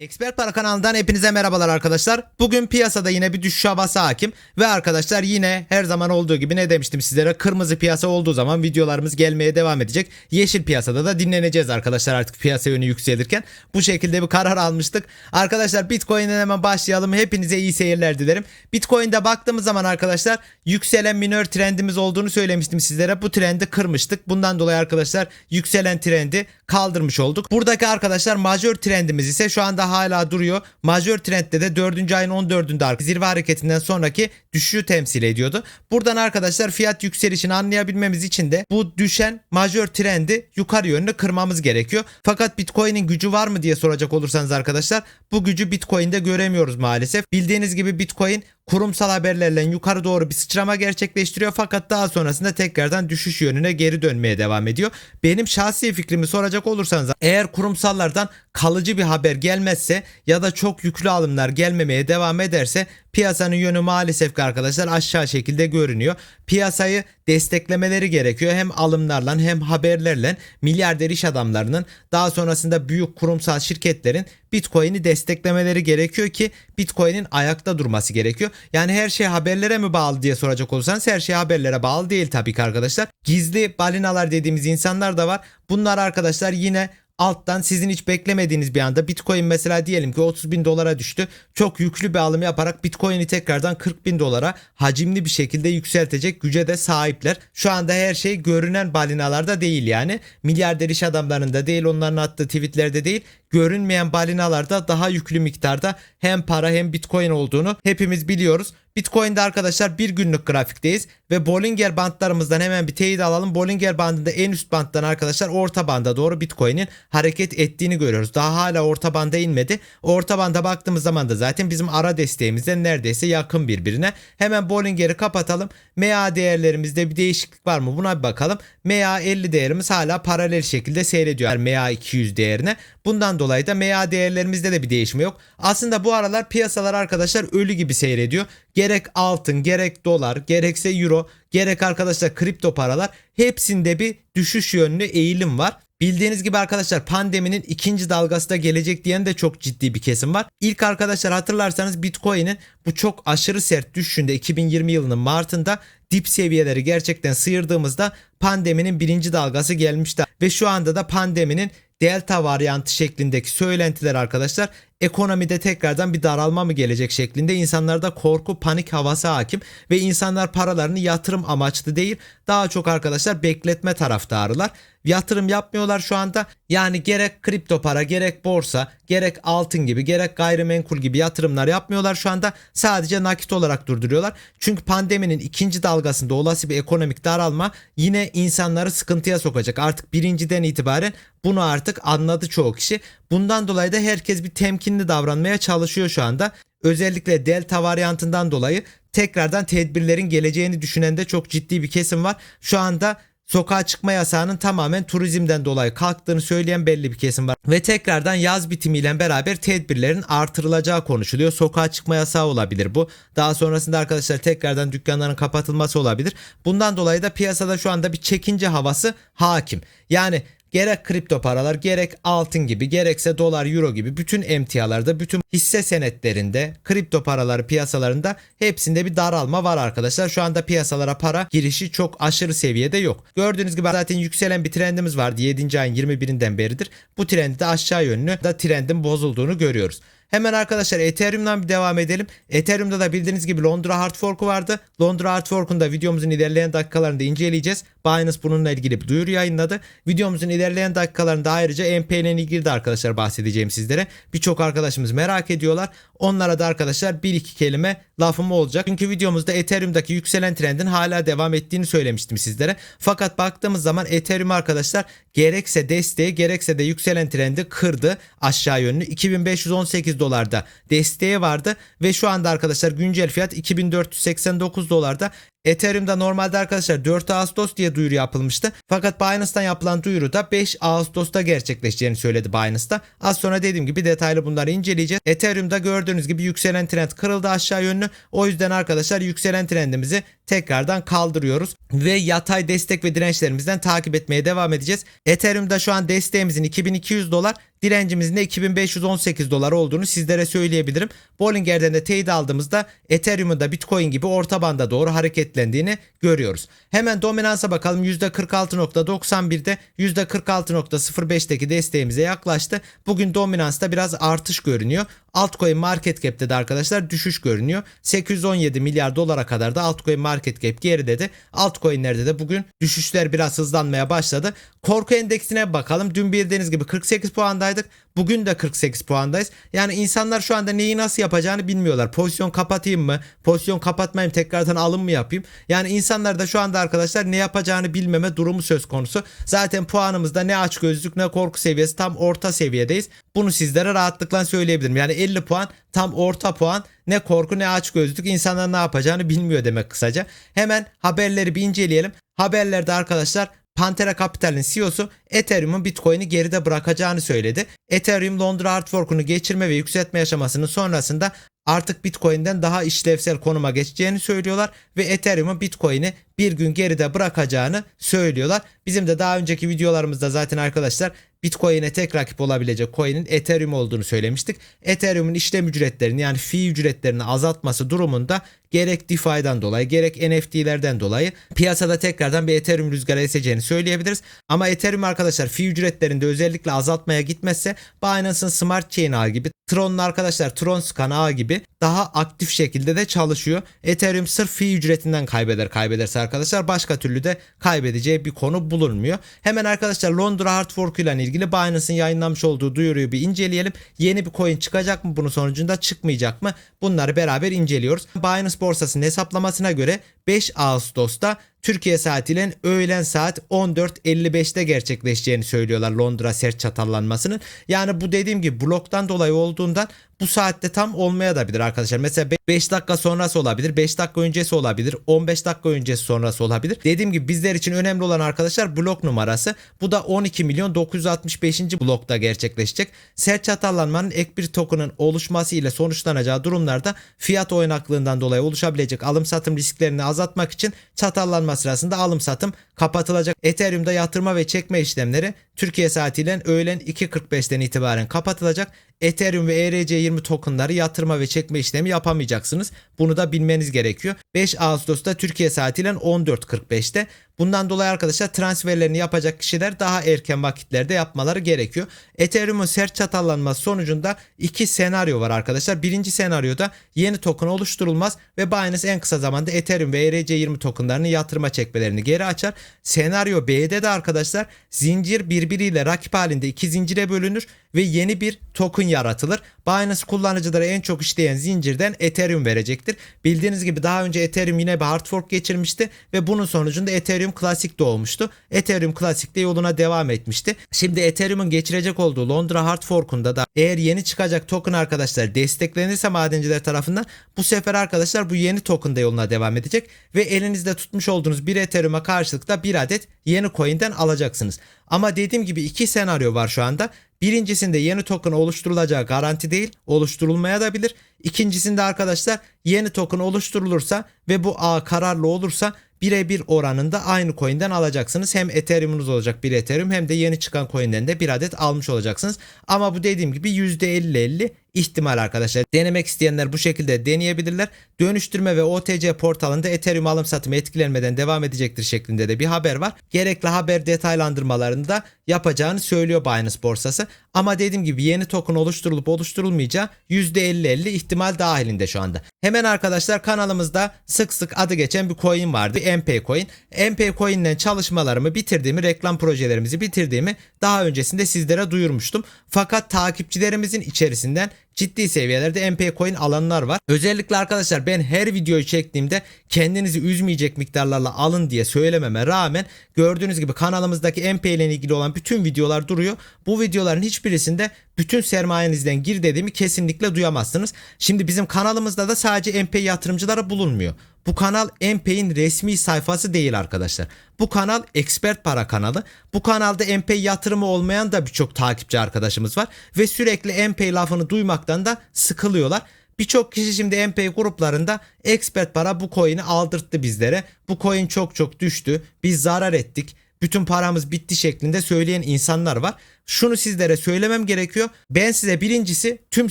Expert Para kanalından hepinize merhabalar arkadaşlar. Bugün piyasada yine bir düşüş havası hakim ve arkadaşlar yine her zaman olduğu gibi ne demiştim sizlere kırmızı piyasa olduğu zaman videolarımız gelmeye devam edecek. Yeşil piyasada da dinleneceğiz arkadaşlar artık piyasa yönü yükselirken. Bu şekilde bir karar almıştık. Arkadaşlar Bitcoin'den hemen başlayalım. Hepinize iyi seyirler dilerim. Bitcoin'de baktığımız zaman arkadaşlar yükselen minör trendimiz olduğunu söylemiştim sizlere. Bu trendi kırmıştık. Bundan dolayı arkadaşlar yükselen trendi kaldırmış olduk. Buradaki arkadaşlar majör trendimiz ise şu anda hala duruyor. Majör trendde de 4. ayın 14'ünde zirve hareketinden sonraki düşüşü temsil ediyordu. Buradan arkadaşlar fiyat yükselişini anlayabilmemiz için de bu düşen majör trendi yukarı yönlü kırmamız gerekiyor. Fakat Bitcoin'in gücü var mı diye soracak olursanız arkadaşlar bu gücü Bitcoin'de göremiyoruz maalesef. Bildiğiniz gibi Bitcoin kurumsal haberlerle yukarı doğru bir sıçrama gerçekleştiriyor fakat daha sonrasında tekrardan düşüş yönüne geri dönmeye devam ediyor. Benim şahsi fikrimi soracak olursanız eğer kurumsallardan kalıcı bir haber gelmezse ya da çok yüklü alımlar gelmemeye devam ederse piyasanın yönü maalesef ki arkadaşlar aşağı şekilde görünüyor. Piyasayı desteklemeleri gerekiyor hem alımlarla hem haberlerle milyarder iş adamlarının daha sonrasında büyük kurumsal şirketlerin Bitcoin'i desteklemeleri gerekiyor ki Bitcoin'in ayakta durması gerekiyor. Yani her şey haberlere mi bağlı diye soracak olursanız her şey haberlere bağlı değil tabii ki arkadaşlar. Gizli balinalar dediğimiz insanlar da var. Bunlar arkadaşlar yine alttan sizin hiç beklemediğiniz bir anda Bitcoin mesela diyelim ki 30 bin dolara düştü. Çok yüklü bir alım yaparak Bitcoin'i tekrardan 40 bin dolara hacimli bir şekilde yükseltecek güce de sahipler. Şu anda her şey görünen balinalarda değil yani. Milyarder iş adamlarında değil onların attığı tweetlerde değil. Görünmeyen balinalarda daha yüklü miktarda hem para hem Bitcoin olduğunu hepimiz biliyoruz. Bitcoin'de arkadaşlar bir günlük grafikteyiz ve Bollinger bandlarımızdan hemen bir teyit alalım. Bollinger bandında en üst bandtan arkadaşlar orta banda doğru Bitcoin'in hareket ettiğini görüyoruz. Daha hala orta banda inmedi. Orta banda baktığımız zaman da zaten bizim ara desteğimizden neredeyse yakın birbirine. Hemen Bollinger'i kapatalım. MA değerlerimizde bir değişiklik var mı? Buna bir bakalım. MA 50 değerimiz hala paralel şekilde seyrediyor. MA 200 değerine. Bundan dolayı da MA değerlerimizde de bir değişme yok. Aslında bu aralar piyasalar arkadaşlar ölü gibi seyrediyor. Gerek altın, gerek dolar, gerekse euro, gerek arkadaşlar kripto paralar hepsinde bir düşüş yönlü eğilim var. Bildiğiniz gibi arkadaşlar pandeminin ikinci dalgası da gelecek diyen de çok ciddi bir kesim var. İlk arkadaşlar hatırlarsanız Bitcoin'in bu çok aşırı sert düşüşünde 2020 yılının Mart'ında dip seviyeleri gerçekten sıyırdığımızda pandeminin birinci dalgası gelmişti. Ve şu anda da pandeminin delta varyantı şeklindeki söylentiler arkadaşlar ekonomide tekrardan bir daralma mı gelecek şeklinde insanlarda korku panik havası hakim ve insanlar paralarını yatırım amaçlı değil daha çok arkadaşlar bekletme taraftarılar. Yatırım yapmıyorlar şu anda. Yani gerek kripto para gerek borsa gerek altın gibi gerek gayrimenkul gibi yatırımlar yapmıyorlar şu anda. Sadece nakit olarak durduruyorlar. Çünkü pandeminin ikinci dalgasında olası bir ekonomik daralma yine insanları sıkıntıya sokacak. Artık birinciden itibaren bunu artık anladı çoğu kişi. Bundan dolayı da herkes bir temkinli davranmaya çalışıyor şu anda. Özellikle delta varyantından dolayı tekrardan tedbirlerin geleceğini düşünen de çok ciddi bir kesim var. Şu anda sokağa çıkma yasağının tamamen turizmden dolayı kalktığını söyleyen belli bir kesim var. Ve tekrardan yaz bitimiyle beraber tedbirlerin artırılacağı konuşuluyor. Sokağa çıkma yasağı olabilir bu. Daha sonrasında arkadaşlar tekrardan dükkanların kapatılması olabilir. Bundan dolayı da piyasada şu anda bir çekince havası hakim. Yani gerek kripto paralar gerek altın gibi gerekse dolar euro gibi bütün emtialarda bütün hisse senetlerinde kripto paraları piyasalarında hepsinde bir daralma var arkadaşlar. Şu anda piyasalara para girişi çok aşırı seviyede yok. Gördüğünüz gibi zaten yükselen bir trendimiz vardı 7. ayın 21'inden beridir. Bu trendi de aşağı yönlü da trendin bozulduğunu görüyoruz. Hemen arkadaşlar Ethereum'dan bir devam edelim. Ethereum'da da bildiğiniz gibi Londra Hard Fork'u vardı. Londra Hard Fork'un da videomuzun ilerleyen dakikalarında inceleyeceğiz. Binance bununla ilgili bir duyuru yayınladı. Videomuzun ilerleyen dakikalarında ayrıca MP ile ilgili de arkadaşlar bahsedeceğim sizlere. Birçok arkadaşımız merak ediyorlar. Onlara da arkadaşlar bir iki kelime lafım olacak. Çünkü videomuzda Ethereum'daki yükselen trendin hala devam ettiğini söylemiştim sizlere. Fakat baktığımız zaman Ethereum arkadaşlar gerekse desteği gerekse de yükselen trendi kırdı aşağı yönlü. 2518 dolarda desteği vardı ve şu anda arkadaşlar güncel fiyat 2489 dolarda. Ethereum'da normalde arkadaşlar 4 Ağustos diye duyuru yapılmıştı. Fakat Binance'dan yapılan duyuru da 5 Ağustos'ta gerçekleşeceğini söyledi Binance'da. Az sonra dediğim gibi detaylı bunları inceleyeceğiz. Ethereum'da gördüğünüz gibi yükselen trend kırıldı aşağı yönlü. O yüzden arkadaşlar yükselen trendimizi tekrardan kaldırıyoruz ve yatay destek ve dirençlerimizden takip etmeye devam edeceğiz. Ethereum'da şu an desteğimizin 2200 dolar, Direncimizin de 2518 dolar olduğunu sizlere söyleyebilirim. Bollinger'den de teyit aldığımızda Ethereum'un da Bitcoin gibi orta banda doğru hareketlendiğini görüyoruz. Hemen dominansa bakalım %46.91'de %46.05'teki desteğimize yaklaştı. Bugün dominansta biraz artış görünüyor. Altcoin market cap'te de arkadaşlar düşüş görünüyor. 817 milyar dolara kadar da altcoin market cap geridedi. Altcoin'lerde de bugün düşüşler biraz hızlanmaya başladı. Korku endeksine bakalım. Dün bildiğiniz gibi 48 puandaydık. Bugün de 48 puandayız. Yani insanlar şu anda neyi nasıl yapacağını bilmiyorlar. Pozisyon kapatayım mı? Pozisyon kapatmayayım tekrardan alım mı yapayım? Yani insanlar da şu anda arkadaşlar ne yapacağını bilmeme durumu söz konusu. Zaten puanımızda ne aç gözlük ne korku seviyesi tam orta seviyedeyiz. Bunu sizlere rahatlıkla söyleyebilirim. Yani 50 puan tam orta puan ne korku ne aç gözlük insanlar ne yapacağını bilmiyor demek kısaca. Hemen haberleri bir inceleyelim. Haberlerde arkadaşlar Pantera Capital'in CEO'su Ethereum'un Bitcoin'i geride bırakacağını söyledi. Ethereum Londra hard fork'unu geçirme ve yükseltme aşamasının sonrasında artık Bitcoin'den daha işlevsel konuma geçeceğini söylüyorlar ve Ethereum'un Bitcoin'i bir gün geride bırakacağını söylüyorlar. Bizim de daha önceki videolarımızda zaten arkadaşlar Bitcoin'e tek rakip olabilecek coin'in Ethereum olduğunu söylemiştik. Ethereum'un işlem ücretlerini yani fee ücretlerini azaltması durumunda gerek DeFi'den dolayı gerek NFT'lerden dolayı piyasada tekrardan bir Ethereum rüzgarı eseceğini söyleyebiliriz. Ama Ethereum arkadaşlar fee ücretlerinde özellikle azaltmaya gitmezse Binance'ın Smart Chain gibi Tron'un arkadaşlar Tron Scan ağı gibi daha aktif şekilde de çalışıyor. Ethereum sırf fee ücretinden kaybeder kaybederse arkadaşlar başka türlü de kaybedeceği bir konu bulunmuyor. Hemen arkadaşlar Londra Hard Fork ile ilgili Binance'ın yayınlamış olduğu duyuruyu bir inceleyelim. Yeni bir coin çıkacak mı bunun sonucunda çıkmayacak mı? Bunları beraber inceliyoruz. Binance borsasının hesaplamasına göre 5 Ağustos'ta Türkiye saatiyle öğlen saat 14.55'te gerçekleşeceğini söylüyorlar Londra sert çatallanmasının. Yani bu dediğim gibi bloktan dolayı olduğundan bu saatte tam olmaya da bilir arkadaşlar. Mesela 5 dakika sonrası olabilir, 5 dakika öncesi olabilir, 15 dakika öncesi sonrası olabilir. Dediğim gibi bizler için önemli olan arkadaşlar blok numarası. Bu da 12 milyon 965. blokta gerçekleşecek. Sert çatallanmanın ek bir token'ın oluşması ile sonuçlanacağı durumlarda fiyat oynaklığından dolayı oluşabilecek alım satım risklerini azaltmak için çatallanma sırasında alım satım kapatılacak. Ethereum'da yatırma ve çekme işlemleri Türkiye saatiyle öğlen 2.45'ten itibaren kapatılacak. Ethereum ve ERC20 tokenları yatırma ve çekme işlemi yapamayacaksınız. Bunu da bilmeniz gerekiyor. 5 Ağustos'ta Türkiye saatiyle 14.45'te. Bundan dolayı arkadaşlar transferlerini yapacak kişiler daha erken vakitlerde yapmaları gerekiyor. Ethereum'un sert çatallanması sonucunda iki senaryo var arkadaşlar. Birinci senaryoda yeni token oluşturulmaz ve Binance en kısa zamanda Ethereum ve ERC20 tokenlarını yatırma çekmelerini geri açar. Senaryo B'de de arkadaşlar zincir birbiriyle rakip halinde iki zincire bölünür ve yeni bir token yaratılır. Binance kullanıcılara en çok işleyen zincirden Ethereum verecektir. Bildiğiniz gibi daha önce Ethereum yine bir hard fork geçirmişti ve bunun sonucunda Ethereum Classic doğmuştu. Ethereum Classic de yoluna devam etmişti. Şimdi Ethereum'un geçirecek olduğu Londra hard fork'unda da eğer yeni çıkacak token arkadaşlar desteklenirse madenciler tarafından bu sefer arkadaşlar bu yeni token de yoluna devam edecek ve elinizde tutmuş olduğunuz bir Ethereum'a karşılık da bir adet yeni coin'den alacaksınız. Ama dediğim gibi iki senaryo var şu anda. Birincisinde yeni token oluşturulacağı garanti değil, oluşturulmaya da bilir. İkincisinde arkadaşlar yeni token oluşturulursa ve bu ağ kararlı olursa birebir oranında aynı coin'den alacaksınız. Hem Ethereum'unuz olacak bir Ethereum hem de yeni çıkan coin'den de bir adet almış olacaksınız. Ama bu dediğim gibi %50-50 ihtimal arkadaşlar. Denemek isteyenler bu şekilde deneyebilirler. Dönüştürme ve OTC portalında Ethereum alım satımı etkilenmeden devam edecektir şeklinde de bir haber var. Gerekli haber detaylandırmalarını da yapacağını söylüyor Binance borsası. Ama dediğim gibi yeni token oluşturulup oluşturulmayacağı %50-50 ihtimal dahilinde şu anda. Hemen arkadaşlar kanalımızda sık sık adı geçen bir coin vardı. MP coin. MP coin'den çalışmalarımı bitirdiğimi, reklam projelerimizi bitirdiğimi daha öncesinde sizlere duyurmuştum. Fakat takipçilerimizin içerisinden ciddi seviyelerde MP coin alanlar var. Özellikle arkadaşlar ben her videoyu çektiğimde kendinizi üzmeyecek miktarlarla alın diye söylememe rağmen gördüğünüz gibi kanalımızdaki MP ile ilgili olan bütün videolar duruyor. Bu videoların hiçbirisinde bütün sermayenizden gir dediğimi kesinlikle duyamazsınız. Şimdi bizim kanalımızda da sadece MP yatırımcıları bulunmuyor. Bu kanal MP'in resmi sayfası değil arkadaşlar. Bu kanal expert para kanalı. Bu kanalda MP yatırımı olmayan da birçok takipçi arkadaşımız var. Ve sürekli MP lafını duymaktan da sıkılıyorlar. Birçok kişi şimdi MP gruplarında expert para bu coin'i aldırttı bizlere. Bu coin çok çok düştü. Biz zarar ettik. Bütün paramız bitti şeklinde söyleyen insanlar var. Şunu sizlere söylemem gerekiyor. Ben size birincisi tüm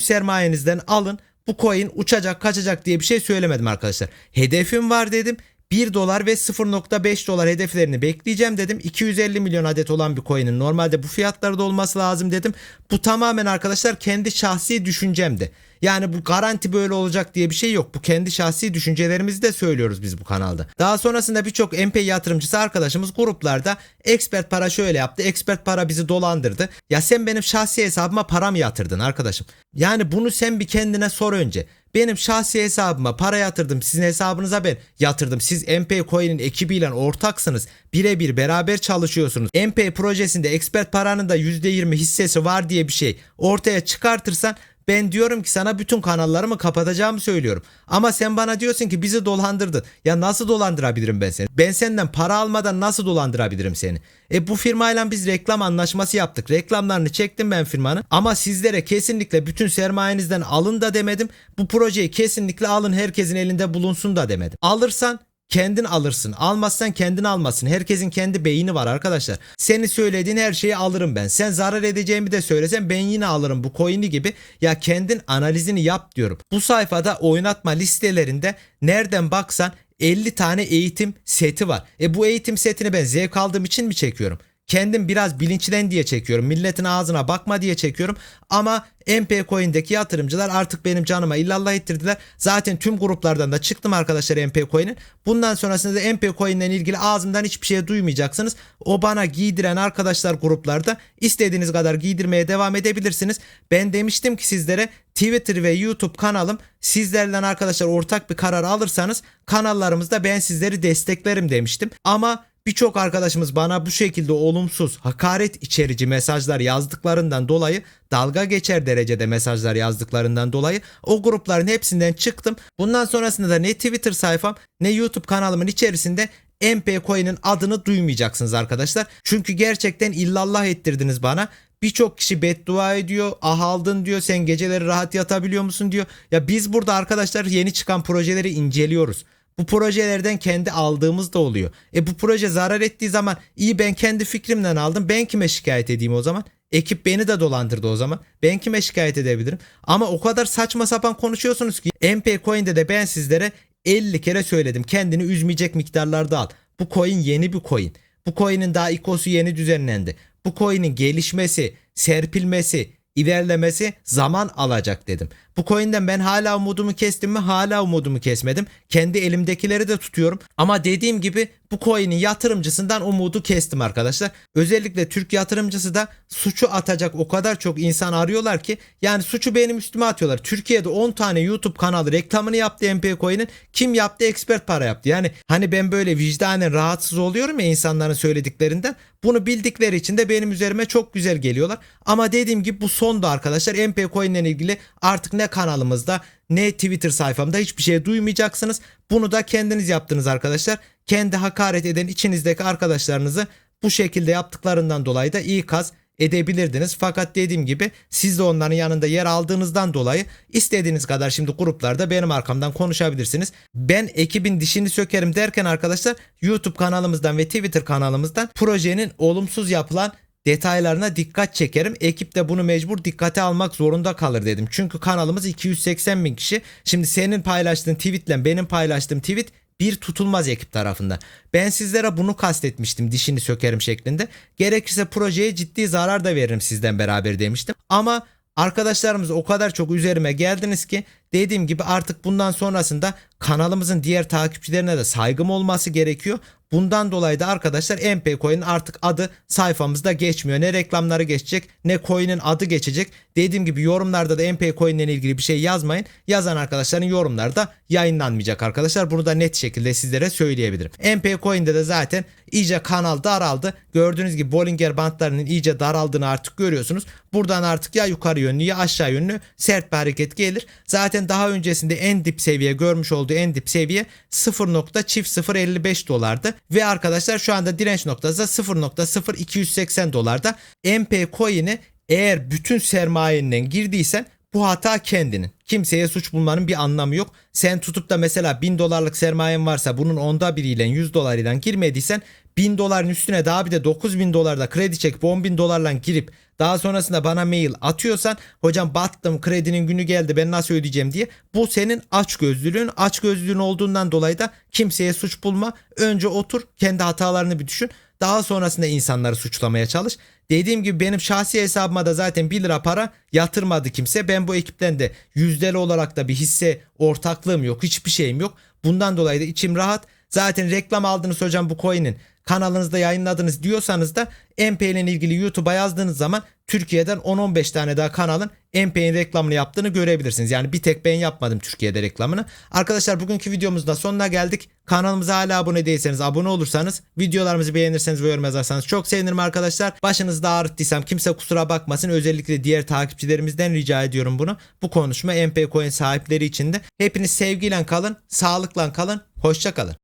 sermayenizden alın. Bu coin uçacak kaçacak diye bir şey söylemedim arkadaşlar. Hedefim var dedim. 1 dolar ve 0.5 dolar hedeflerini bekleyeceğim dedim. 250 milyon adet olan bir coin'in normalde bu fiyatlarda olması lazım dedim. Bu tamamen arkadaşlar kendi şahsi düşüncemdi. Yani bu garanti böyle olacak diye bir şey yok. Bu kendi şahsi düşüncelerimizi de söylüyoruz biz bu kanalda. Daha sonrasında birçok MP yatırımcısı arkadaşımız gruplarda expert para şöyle yaptı. Expert para bizi dolandırdı. Ya sen benim şahsi hesabıma para mı yatırdın arkadaşım? Yani bunu sen bir kendine sor önce. Benim şahsi hesabıma para yatırdım. Sizin hesabınıza ben yatırdım. Siz MP Coin'in ekibiyle ortaksınız. Birebir beraber çalışıyorsunuz. MP projesinde expert paranın da %20 hissesi var diye bir şey ortaya çıkartırsan ben diyorum ki sana bütün kanallarımı kapatacağımı söylüyorum. Ama sen bana diyorsun ki bizi dolandırdın. Ya nasıl dolandırabilirim ben seni? Ben senden para almadan nasıl dolandırabilirim seni? E bu firmayla biz reklam anlaşması yaptık. Reklamlarını çektim ben firmanın. Ama sizlere kesinlikle bütün sermayenizden alın da demedim. Bu projeyi kesinlikle alın herkesin elinde bulunsun da demedim. Alırsan kendin alırsın. Almazsan kendin almasın. Herkesin kendi beyni var arkadaşlar. Seni söylediğin her şeyi alırım ben. Sen zarar edeceğimi de söylesen ben yine alırım bu coin'i gibi. Ya kendin analizini yap diyorum. Bu sayfada oynatma listelerinde nereden baksan 50 tane eğitim seti var. E bu eğitim setini ben zevk aldığım için mi çekiyorum? Kendim biraz bilinçlen diye çekiyorum. Milletin ağzına bakma diye çekiyorum. Ama MP Coin'deki yatırımcılar artık benim canıma illallah ettirdiler. Zaten tüm gruplardan da çıktım arkadaşlar MP Coin'in. Bundan sonrasında da MP Coin'le ilgili ağzımdan hiçbir şey duymayacaksınız. O bana giydiren arkadaşlar gruplarda istediğiniz kadar giydirmeye devam edebilirsiniz. Ben demiştim ki sizlere Twitter ve YouTube kanalım sizlerden arkadaşlar ortak bir karar alırsanız kanallarımızda ben sizleri desteklerim demiştim. Ama Birçok arkadaşımız bana bu şekilde olumsuz, hakaret içerici mesajlar yazdıklarından dolayı dalga geçer derecede mesajlar yazdıklarından dolayı o grupların hepsinden çıktım. Bundan sonrasında da ne Twitter sayfam ne YouTube kanalımın içerisinde MP Coin'in adını duymayacaksınız arkadaşlar. Çünkü gerçekten illallah ettirdiniz bana. Birçok kişi beddua ediyor. Ah aldın diyor. Sen geceleri rahat yatabiliyor musun diyor. Ya biz burada arkadaşlar yeni çıkan projeleri inceliyoruz. Bu projelerden kendi aldığımız da oluyor. E bu proje zarar ettiği zaman iyi ben kendi fikrimden aldım. Ben kime şikayet edeyim o zaman? Ekip beni de dolandırdı o zaman. Ben kime şikayet edebilirim? Ama o kadar saçma sapan konuşuyorsunuz ki MP Coin'de de ben sizlere 50 kere söyledim. Kendini üzmeyecek miktarlarda al. Bu coin yeni bir coin. Bu coin'in daha ikosu yeni düzenlendi. Bu coin'in gelişmesi, serpilmesi, ilerlemesi zaman alacak dedim. Bu coin'den ben hala umudumu kestim mi? Hala umudumu kesmedim. Kendi elimdekileri de tutuyorum. Ama dediğim gibi bu coin'in yatırımcısından umudu kestim arkadaşlar. Özellikle Türk yatırımcısı da suçu atacak o kadar çok insan arıyorlar ki yani suçu benim üstüme atıyorlar. Türkiye'de 10 tane YouTube kanalı reklamını yaptı MP Coin'in. Kim yaptı? Expert para yaptı. Yani hani ben böyle vicdanen rahatsız oluyorum ya insanların söylediklerinden. Bunu bildikleri için de benim üzerime çok güzel geliyorlar. Ama dediğim gibi bu sondu arkadaşlar. MP Coin ile ilgili artık ne kanalımızda ne Twitter sayfamda hiçbir şey duymayacaksınız. Bunu da kendiniz yaptınız arkadaşlar. Kendi hakaret eden içinizdeki arkadaşlarınızı bu şekilde yaptıklarından dolayı da iyi kaz edebilirdiniz. Fakat dediğim gibi siz de onların yanında yer aldığınızdan dolayı istediğiniz kadar şimdi gruplarda benim arkamdan konuşabilirsiniz. Ben ekibin dişini sökerim derken arkadaşlar YouTube kanalımızdan ve Twitter kanalımızdan projenin olumsuz yapılan detaylarına dikkat çekerim. Ekip de bunu mecbur dikkate almak zorunda kalır dedim. Çünkü kanalımız 280 bin kişi. Şimdi senin paylaştığın tweetle benim paylaştığım tweet bir tutulmaz ekip tarafından. Ben sizlere bunu kastetmiştim dişini sökerim şeklinde. Gerekirse projeye ciddi zarar da veririm sizden beraber demiştim. Ama arkadaşlarımız o kadar çok üzerime geldiniz ki dediğim gibi artık bundan sonrasında kanalımızın diğer takipçilerine de saygım olması gerekiyor. Bundan dolayı da arkadaşlar MP Coin artık adı sayfamızda geçmiyor. Ne reklamları geçecek ne coin'in adı geçecek. Dediğim gibi yorumlarda da MP Coin ile ilgili bir şey yazmayın. Yazan arkadaşların yorumlarda yayınlanmayacak arkadaşlar. Bunu da net şekilde sizlere söyleyebilirim. MP Coin'de de zaten iyice kanal daraldı. Gördüğünüz gibi Bollinger bandlarının iyice daraldığını artık görüyorsunuz. Buradan artık ya yukarı yönlü ya aşağı yönlü sert bir hareket gelir. Zaten daha öncesinde en dip seviye görmüş olduğu en dip seviye 0.055 dolardı. Ve arkadaşlar şu anda direnç noktası da 0.0280 dolarda. MP coin'i eğer bütün sermayenden girdiysen bu hata kendinin. Kimseye suç bulmanın bir anlamı yok. Sen tutup da mesela 1000 dolarlık sermayen varsa bunun onda biriyle 100 dolarıyla girmediysen 1000 doların üstüne daha bir de 9000 dolarda kredi çekip 10 bin dolarla girip daha sonrasında bana mail atıyorsan hocam battım kredinin günü geldi ben nasıl ödeyeceğim diye bu senin açgözlülüğün açgözlülüğün olduğundan dolayı da kimseye suç bulma önce otur kendi hatalarını bir düşün daha sonrasında insanları suçlamaya çalış. Dediğim gibi benim şahsi hesabıma da zaten 1 lira para yatırmadı kimse. Ben bu ekipten de yüzdeli olarak da bir hisse ortaklığım yok. Hiçbir şeyim yok. Bundan dolayı da içim rahat. Zaten reklam aldınız hocam bu coin'in kanalınızda yayınladınız diyorsanız da MP ile ilgili YouTube'a yazdığınız zaman Türkiye'den 10-15 tane daha kanalın MP'nin reklamını yaptığını görebilirsiniz. Yani bir tek ben yapmadım Türkiye'de reklamını. Arkadaşlar bugünkü videomuzun da sonuna geldik. Kanalımıza hala abone değilseniz abone olursanız videolarımızı beğenirseniz ve yorum yazarsanız çok sevinirim arkadaşlar. Başınızda ağrıttıysam kimse kusura bakmasın. Özellikle diğer takipçilerimizden rica ediyorum bunu. Bu konuşma MP Coin sahipleri için de. Hepiniz sevgiyle kalın, sağlıkla kalın, hoşça kalın.